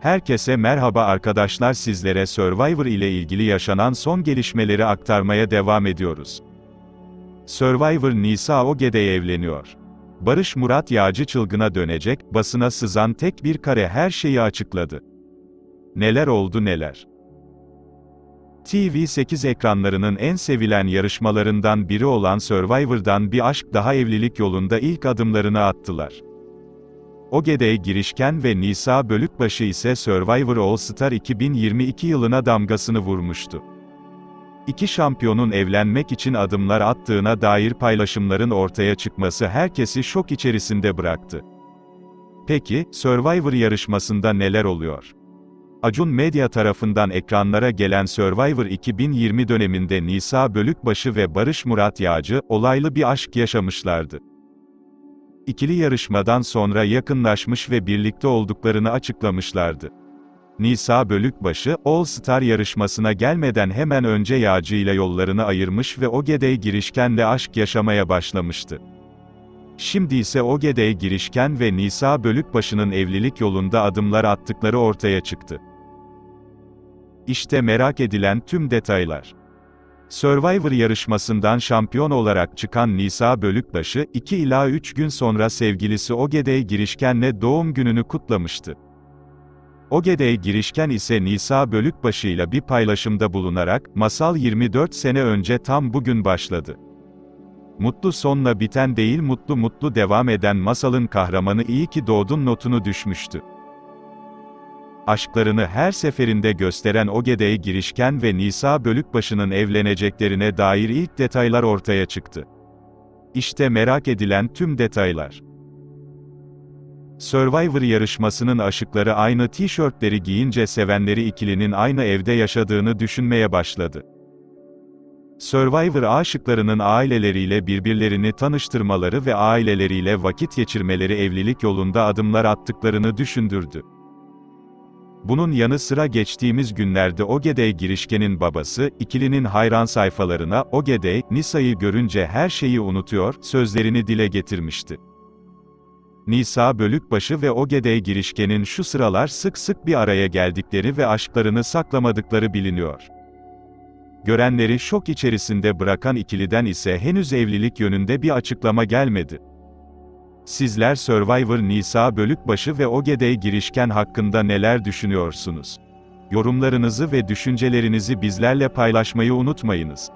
Herkese merhaba arkadaşlar sizlere Survivor ile ilgili yaşanan son gelişmeleri aktarmaya devam ediyoruz. Survivor Nisa Ogede'ye evleniyor. Barış Murat Yağcı çılgına dönecek, basına sızan tek bir kare her şeyi açıkladı. Neler oldu neler. TV8 ekranlarının en sevilen yarışmalarından biri olan Survivor'dan bir aşk daha evlilik yolunda ilk adımlarını attılar. Ogede girişken ve Nisa Bölükbaşı ise Survivor All Star 2022 yılına damgasını vurmuştu. İki şampiyonun evlenmek için adımlar attığına dair paylaşımların ortaya çıkması herkesi şok içerisinde bıraktı. Peki, Survivor yarışmasında neler oluyor? Acun Medya tarafından ekranlara gelen Survivor 2020 döneminde Nisa Bölükbaşı ve Barış Murat Yağcı, olaylı bir aşk yaşamışlardı. İkili yarışmadan sonra yakınlaşmış ve birlikte olduklarını açıklamışlardı. Nisa Bölükbaşı, All Star yarışmasına gelmeden hemen önce Yağcı ile yollarını ayırmış ve Ogedey girişkenle aşk yaşamaya başlamıştı. Şimdi ise Ogedey girişken ve Nisa Bölükbaşı'nın evlilik yolunda adımlar attıkları ortaya çıktı. İşte merak edilen tüm detaylar. Survivor yarışmasından şampiyon olarak çıkan Nisa Bölükbaşı, 2 ila 3 gün sonra sevgilisi Ogedey Girişken'le doğum gününü kutlamıştı. Ogedey Girişken ise Nisa Bölükbaşı ile bir paylaşımda bulunarak, masal 24 sene önce tam bugün başladı. Mutlu sonla biten değil mutlu mutlu devam eden masalın kahramanı iyi ki doğdun notunu düşmüştü aşklarını her seferinde gösteren Ogedey girişken ve Nisa Bölükbaşı'nın evleneceklerine dair ilk detaylar ortaya çıktı. İşte merak edilen tüm detaylar. Survivor yarışmasının aşıkları aynı tişörtleri giyince sevenleri ikilinin aynı evde yaşadığını düşünmeye başladı. Survivor aşıklarının aileleriyle birbirlerini tanıştırmaları ve aileleriyle vakit geçirmeleri evlilik yolunda adımlar attıklarını düşündürdü. Bunun yanı sıra geçtiğimiz günlerde Ogedey girişkenin babası, ikilinin hayran sayfalarına, Ogedey, Nisa'yı görünce her şeyi unutuyor, sözlerini dile getirmişti. Nisa Bölükbaşı ve Ogedey girişkenin şu sıralar sık sık bir araya geldikleri ve aşklarını saklamadıkları biliniyor. Görenleri şok içerisinde bırakan ikiliden ise henüz evlilik yönünde bir açıklama gelmedi. Sizler Survivor Nisa Bölükbaşı ve Ogedey girişken hakkında neler düşünüyorsunuz? Yorumlarınızı ve düşüncelerinizi bizlerle paylaşmayı unutmayınız.